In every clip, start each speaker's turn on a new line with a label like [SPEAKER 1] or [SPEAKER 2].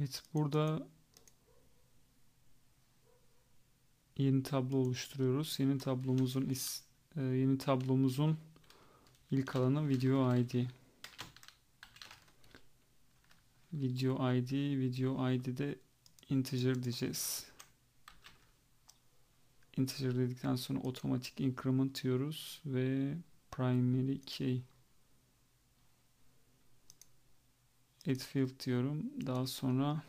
[SPEAKER 1] Evet burada yeni tablo oluşturuyoruz. Yeni tablomuzun is, e, yeni tablomuzun ilk alanı video ID. Video ID, video ID'de integer diyeceğiz. Integer dedikten sonra otomatik increment diyoruz ve primary key add field diyorum. Daha sonra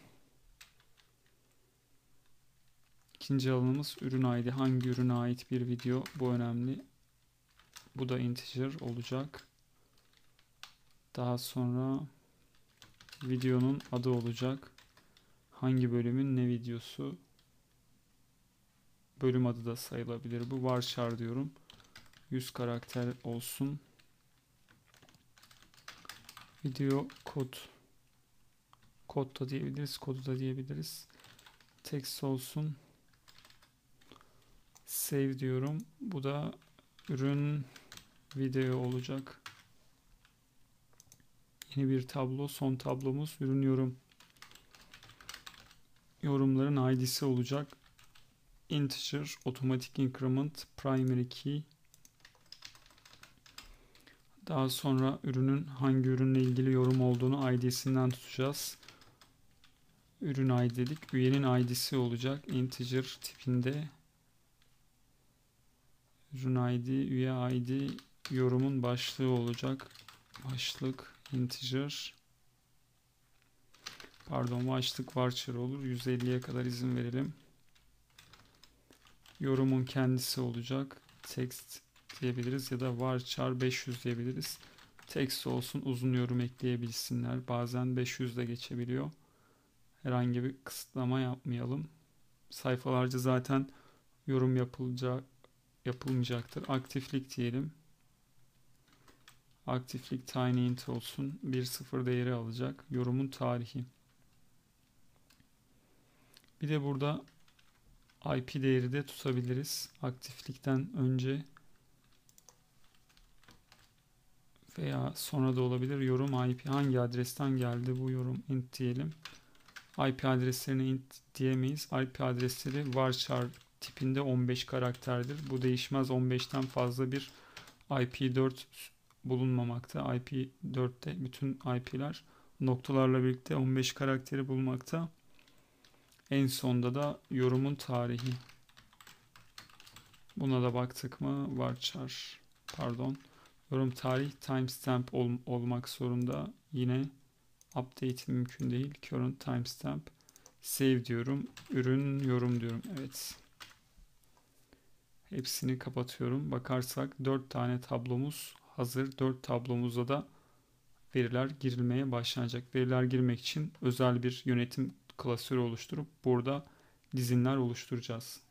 [SPEAKER 1] ikinci alanımız ürün ID. Hangi ürüne ait bir video? Bu önemli. Bu da integer olacak. Daha sonra videonun adı olacak. Hangi bölümün ne videosu? Bölüm adı da sayılabilir. Bu varchar diyorum. 100 karakter olsun. Video kod kod da diyebiliriz. Kodu da diyebiliriz. Text olsun. Save diyorum. Bu da ürün video olacak. Yeni bir tablo. Son tablomuz ürün yorum. Yorumların ID'si olacak. Integer, automatic increment, primary key. Daha sonra ürünün hangi ürünle ilgili yorum olduğunu ID'sinden tutacağız. Ürün ID dedik. Üyenin ID'si olacak. Integer tipinde. Ürün ID, üye ID, yorumun başlığı olacak. Başlık, integer. Pardon başlık varchar olur. 150'ye kadar izin verelim. Yorumun kendisi olacak. Text diyebiliriz ya da varchar 500 diyebiliriz. Text olsun uzun yorum ekleyebilsinler. Bazen 500 de geçebiliyor. Herhangi bir kısıtlama yapmayalım. Sayfalarca zaten yorum yapılacak yapılmayacaktır. Aktiflik diyelim. Aktiflik tiny int olsun. 1.0 değeri alacak. Yorumun tarihi. Bir de burada IP değeri de tutabiliriz. Aktiflikten önce veya sonra da olabilir. Yorum IP hangi adresten geldi bu yorum int diyelim. IP adreslerine int diyemeyiz. IP adresleri varchar tipinde 15 karakterdir. Bu değişmez 15'ten fazla bir IP4 bulunmamakta. IP4'te bütün IP'ler noktalarla birlikte 15 karakteri bulmakta. En sonda da yorumun tarihi. Buna da baktık mı? Varchar. Pardon. Yorum tarih timestamp ol, olmak zorunda. Yine update mümkün değil. Current timestamp. Save diyorum. Ürün yorum diyorum. Evet. Hepsini kapatıyorum. Bakarsak 4 tane tablomuz hazır. 4 tablomuzda da veriler girilmeye başlanacak. Veriler girmek için özel bir yönetim klasörü oluşturup burada dizinler oluşturacağız.